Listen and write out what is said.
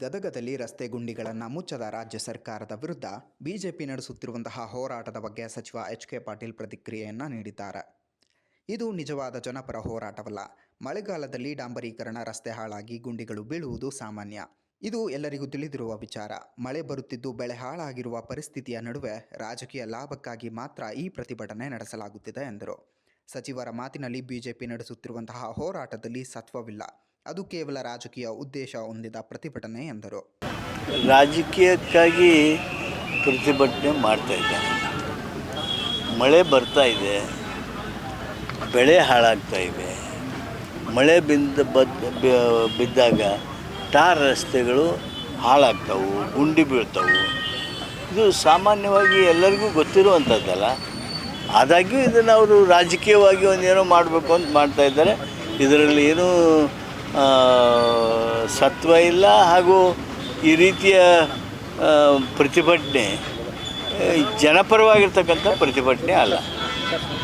ಗದಗದಲ್ಲಿ ರಸ್ತೆ ಗುಂಡಿಗಳನ್ನು ಮುಚ್ಚದ ರಾಜ್ಯ ಸರ್ಕಾರದ ವಿರುದ್ಧ ಬಿಜೆಪಿ ನಡೆಸುತ್ತಿರುವಂತಹ ಹೋರಾಟದ ಬಗ್ಗೆ ಸಚಿವ ಎಚ್ ಕೆ ಪಾಟೀಲ್ ಪ್ರತಿಕ್ರಿಯೆಯನ್ನು ನೀಡಿದ್ದಾರೆ. ಇದು ನಿಜವಾದ ಜನಪರ ಹೋರಾಟವಲ್ಲ. ಮಳೆಗಾಲದಲ್ಲಿ ಡಾಂಬರೀಕರಣ, ರಸ್ತೆ ಹಾಳಾಗಿ ಗುಂಡಿಗಳು ಬೀಳುವುದು ಸಾಮಾನ್ಯ. ಇದು ಎಲ್ಲರಿಗೂ ತಿಳಿದಿರುವ ವಿಚಾರ. ಮಳೆ ಬರುತ್ತಿದ್ದು ಬೆಳೆ ಹಾಳಾಗಿರುವ ಪರಿಸ್ಥಿತಿಯ ನಡುವೆ ರಾಜಕೀಯ ಲಾಭಕ್ಕಾಗಿ ಮಾತ್ರ ಈ ಪ್ರತಿಭಟನೆ ನಡೆಸಲಾಗುತ್ತಿದೆ ಎಂದರು. ಸಚಿವರ ಮಾತಿನಲ್ಲಿ ಬಿಜೆಪಿ ನಡೆಸುತ್ತಿರುವಂತಹ ಹೋರಾಟದಲ್ಲಿ ಸತ್ವವಿಲ್ಲ. ಅದು ಕೇವಲ ರಾಜಕೀಯ ಉದ್ದೇಶ ಹೊಂದಿದ ಪ್ರತಿಭಟನೆ ಎಂದರು. ರಾಜಕೀಯಕ್ಕಾಗಿ ಪ್ರತಿಭಟನೆ ಮಾಡ್ತಾ ಇದ್ದಾರೆ. ಮಳೆ ಬರ್ತಾ ಇದೆ, ಬೆಳೆ ಹಾಳಾಗ್ತಾ ಇವೆ ಮಳೆ ಬಿದ್ದ ಬದ್ ಬಿದ್ದಾಗ ಟಾರ್ ರಸ್ತೆಗಳು ಹಾಳಾಗ್ತಾವು, ಗುಂಡಿ ಬೀಳ್ತಾವು. ಇದು ಸಾಮಾನ್ಯವಾಗಿ ಎಲ್ಲರಿಗೂ ಗೊತ್ತಿರುವಂಥದ್ದಲ್ಲ. ಆದಾಗ್ಯೂ ಇದನ್ನು ಅವರು ರಾಜಕೀಯವಾಗಿ ಒಂದೇನೋ ಮಾಡಬೇಕು ಅಂತ ಮಾಡ್ತಾ ಇದ್ದಾರೆ. ಇದರಲ್ಲಿ ಏನೂ ಸತ್ವ ಇಲ್ಲ ಹಾಗೂ ಈ ರೀತಿಯ ಪ್ರತಿಭಟನೆ ಜನಪರವಾಗಿರ್ತಕ್ಕಂಥ ಪ್ರತಿಭಟನೆ ಅಲ್ಲ.